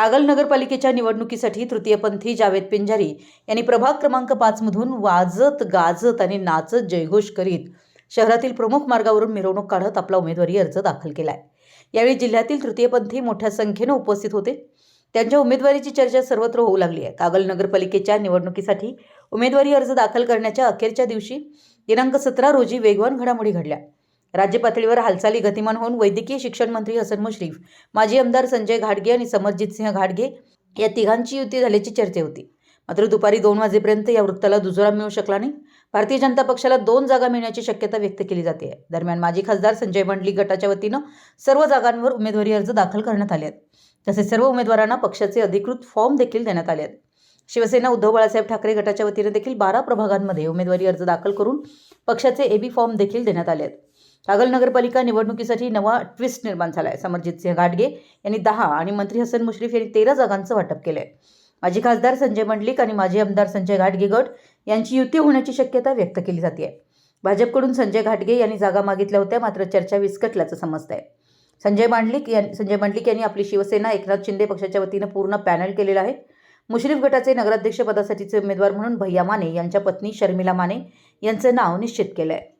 कागल नगरपालिकेच्या निवडणुकीसाठी तृतीयपंथी जावेद पिंजारी यांनी प्रभाग क्रमांक पाचमधून वाजत गाजत आणि नाचत जयघोष करीत शहरातील प्रमुख मार्गावरून मिरवणूक काढत आपला उमेदवारी अर्ज दाखल केला आहे यावेळी जिल्ह्यातील तृतीयपंथी मोठ्या संख्येनं उपस्थित होते. त्यांच्या उमेदवारीची चर्चा सर्वत्र होऊ लागली आहे. कागल नगरपालिकेच्या निवडणुकीसाठी उमेदवारी अर्ज दाखल करण्याच्या अखेरच्या दिवशी दिनांक सतरा रोजी वेगवान घडामोडी घडल्या. राज्य पातळीवर हालचाली गतिमान होऊन वैद्यकीय शिक्षण मंत्री हसन मुश्रीफ माजी आमदार संजय घाडगे आणि समरजित सिंह घाडगे या तिघांची युती झाल्याची चर्चा होती. मात्र दुपारी दोन वाजेपर्यंत या वृत्ताला दुजोरा मिळू शकला नाही. भारतीय जनता पक्षाला दोन जागा मिळण्याची शक्यता व्यक्त केली जाते. आहे दरम्यान माजी खासदार संजय मंडली गटाच्या वतीनं सर्व जागांवर उमेदवारी अर्ज दाखल करण्यात आले आहेत. तसेच सर्व उमेदवारांना पक्षाचे अधिकृत फॉर्म देखील देण्यात आले आहेत. शिवसेना उद्धव बाळासाहेब ठाकरे गटाच्या वतीने देखील बारा प्रभागांमध्ये उमेदवारी अर्ज दाखल करून पक्षाचे एबी फॉर्म देखील देण्यात आले आहेत. कागल नगरपालिका निवडणुकीसाठी नवा ट्विस्ट निर्माण झाला आहे समरजित सिंह घाटगे यांनी दहा आणि मंत्री हसन मुश्रीफ यांनी तेरा जागांचं वाटप केलं आहे माजी खासदार संजय मंडलिक आणि माजी आमदार संजय घाटगे गट यांची युती होण्याची शक्यता व्यक्त केली जाते आहे भाजपकडून संजय घाटगे यांनी जागा मागितल्या होत्या मात्र चर्चा विस्कटल्याचं समजत आहे संजय मांडलिक यां संजय मंडलिक यांनी आपली शिवसेना एकनाथ शिंदे पक्षाच्या वतीनं पूर्ण पॅनल केलेलं आहे. मुश्रीफ गटाचे नगराध्यक्षपदासाठीचे उमेदवार म्हणून भैया माने यांच्या पत्नी शर्मिला माने यांचं नाव निश्चित केलं आहे